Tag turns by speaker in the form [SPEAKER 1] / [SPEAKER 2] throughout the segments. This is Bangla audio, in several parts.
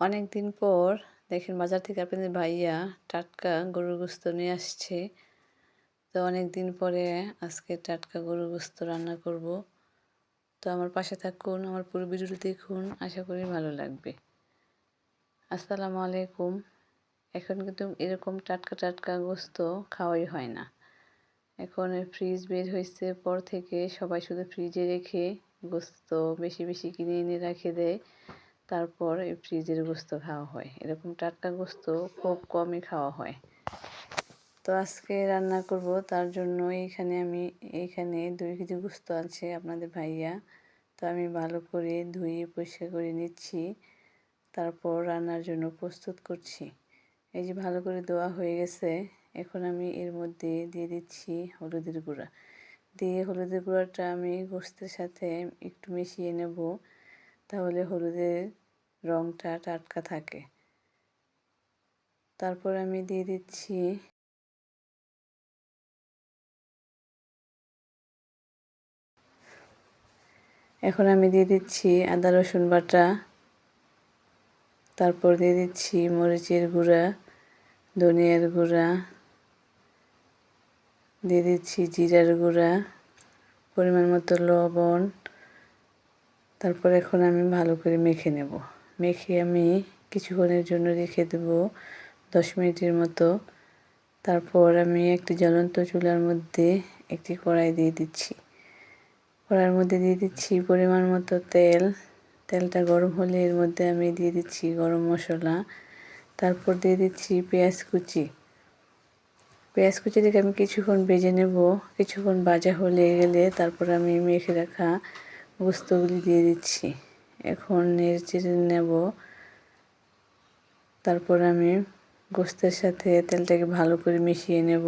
[SPEAKER 1] অনেক দিন পর দেখেন বাজার থেকে আপনাদের ভাইয়া টাটকা গরুর গোস্ত নিয়ে আসছে। তো অনেক দিন পরে আজকে টাটকা গরুর গোস্ত রান্না করব। তো আমার পাশে থাকুন, আমার পুরো ভিডিওটি দেখুন, আশা করি ভালো লাগবে। আসসালামু আলাইকুম। এখন কিন্তু এরকম টাটকা টাটকা গোস্ত খাওয়াই হয় না। এখন ফ্রিজ বের হয়েছে পর থেকে সবাই শুধু ফ্রিজে রেখে গোস্ত বেশি বেশি কিনে এনে রাখে দেয়। তারপর এই ফ্রিজের গোস্ত খাওয়া হয়। এরকম টাটকা গোস্ত খুব কমই খাওয়া হয়। তো আজকে রান্না করব, তার জন্য এইখানে আমি, এইখানে দুই কেজি গোস্ত আছে আপনাদের ভাইয়া। তো আমি ভালো করে ধুয়ে পরিষ্কার করে নিচ্ছি। তারপর রান্নার জন্য প্রস্তুত করছি। এই যে ভালো করে দেওয়া হয়ে গেছে, এখন আমি এর মধ্যে দিয়ে দিচ্ছি হলুদের গুঁড়া। দিয়ে হলুদের গুঁড়াটা আমি গোস্তের সাথে একটু মিশিয়ে নেব। তাহলে হলুদের রঙটা টাটকা থাকে। তারপর আমি দিয়ে দিচ্ছি এখন আমি দিয়ে দিচ্ছি আদা, রসুন বাটা। তারপর দিয়ে দিচ্ছি মরিচের গুঁড়া, ধনিয়ার গুঁড়া। দিয়ে দিচ্ছি জিরার গুঁড়া, পরিমাণ মতো লবণ। তারপর এখন আমি ভালো করে মেখে নেব। মেখে আমি কিছুক্ষণের জন্য রেখে দেব, দশ মিনিটের মতো। তারপর আমি একটি জ্বলন্ত চুলার মধ্যে একটি কড়াই দিয়ে দিচ্ছি। কড়াইয়ের মধ্যে দিয়ে দিচ্ছি পরিমাণ মতো তেল। তেলটা গরম হলে এর মধ্যে আমি দিয়ে দিচ্ছি গরম মশলা। তারপর দিয়ে দিচ্ছি পেঁয়াজ কুচি। পেঁয়াজ কুচি থেকে আমি কিছুক্ষণ ভেজে নেব। কিছুক্ষণ ভাজা হলে গেলে তারপর আমি মেখে রাখা গোস্তগুলি দিয়ে দিচ্ছি। এখন নেড়ে নেব। তারপর আমি গোস্তের সাথে তেলটাকে ভালো করে মিশিয়ে নেব।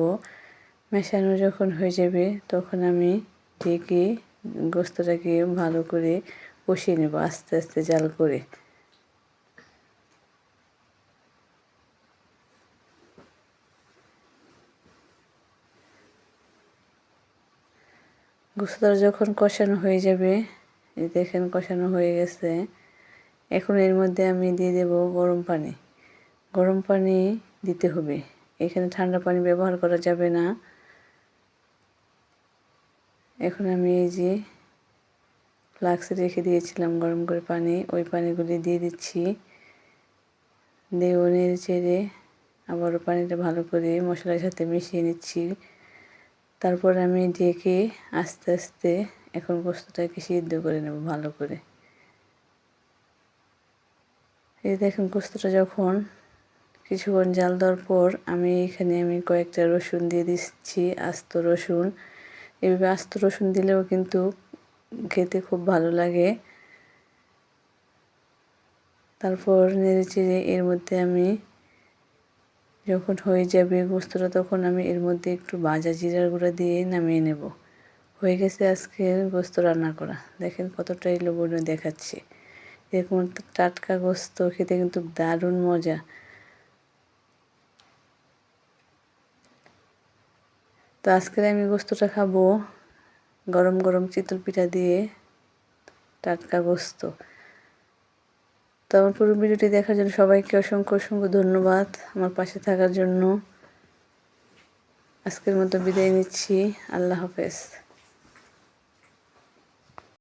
[SPEAKER 1] মেশানো যখন হয়ে যাবে, তখন আমি ঢেকে গোস্তটাকে ভালো করে কষিয়ে নেব আস্তে আস্তে জাল করে। গোস্তটা যখন কষানো হয়ে যাবে দেখেন কষানো হয়ে গেছে। এখন এর মধ্যে আমি দিয়ে দেব গরম পানি। গরম পানি দিতে হবে। এখানে ঠান্ডা পানি ব্যবহার করা যাবে না। এখন আমি এই যে ফ্লাক্সে রেখে দিয়েছিলাম গরম করে পানি, ওই পানিগুলি দিয়ে দিচ্ছি। দিয়ে নেড়ে চেড়ে আবারও পানিটা ভালো করে মশলার সাথে মিশিয়ে নিচ্ছি। তারপর আমি ডেকে আস্তে আস্তে এখন গোস্তটাকে সিদ্ধ করে নেব ভালো করে। এই দেখুন গোস্তটা যখন কিছুক্ষণ জাল দেওয়ার পর আমি এখানে আমি কয়েকটা রসুন দিয়ে দিচ্ছি, আস্ত রসুন। এভাবে আস্ত রসুন দিলেও কিন্তু খেতে খুব ভালো লাগে। তারপর নেড়ে চেড়ে এর মধ্যে আমি যখন হয়ে যাবে গোস্তটা তখন আমি এর মধ্যে একটু ভাজা জিরার গুঁড়া দিয়ে নামিয়ে নেব। হয়ে গেছে আজকের গোস্ত রান্না করা। দেখেন কতটাই লোভনীয় দেখাচ্ছে। এরকম টাটকা গোস্ত খেতে কিন্তু দারুণ মজা। তো আজকের আমি গোস্তটা খাব গরম গরম চিতল পিঠা দিয়ে টাটকা গোস্ত। তো আমার পুরো ভিডিওটি দেখার জন্য সবাইকে অসংখ্য অসংখ্য ধন্যবাদ আমার পাশে থাকার জন্য। আজকের মতো বিদায় নিচ্ছি। আল্লাহ হাফেজ।